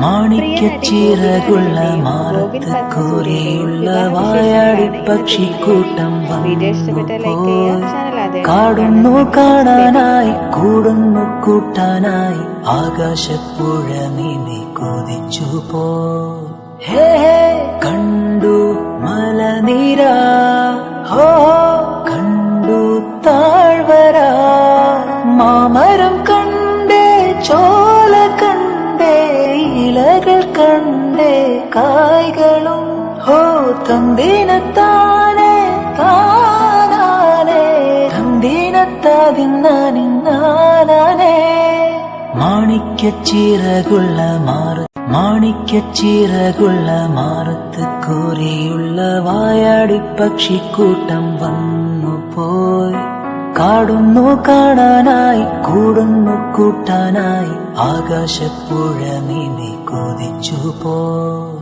മാണിക്കച്ചിറകുള്ള മാറത്ത് കോരിയുള്ള വായാടി പക്ഷിക്കൂട്ടം video ഇഷ്ടപ്പെട്ട like ചെയ്യുക വന്നു ചാനൽ ആദ്യം കാടുന്നു കാണാനായി കൂടുന്നു കൂട്ടാനായി ആകാശപ്പുഴ നീന്തി കൊതിച്ചു പോ ഹേ, കണ്ടു മലനിര. ഹോ കണ്ടു താഴ്വര. മാമരം കണ്ടേ കായ്കളും ഹോ തന്തിനത്താനെ താനാനേ തന്തിനത്താതിന്നാനിന്നാനേ മാണിക്കച്ചിറകുള്ള മാറ മാണിക്കച്ചിറകുള്ള മാറത്ത് കോരിയുള്ള വായാടി പക്ഷിക്കൂട്ടം വന്നു പോയി കാടുന്നു കാണാനായി കൂടുന്നു കൂട്ടാനായി ആകാശപ്പുഴ നീന്തി കൊതിച്ചു പോയി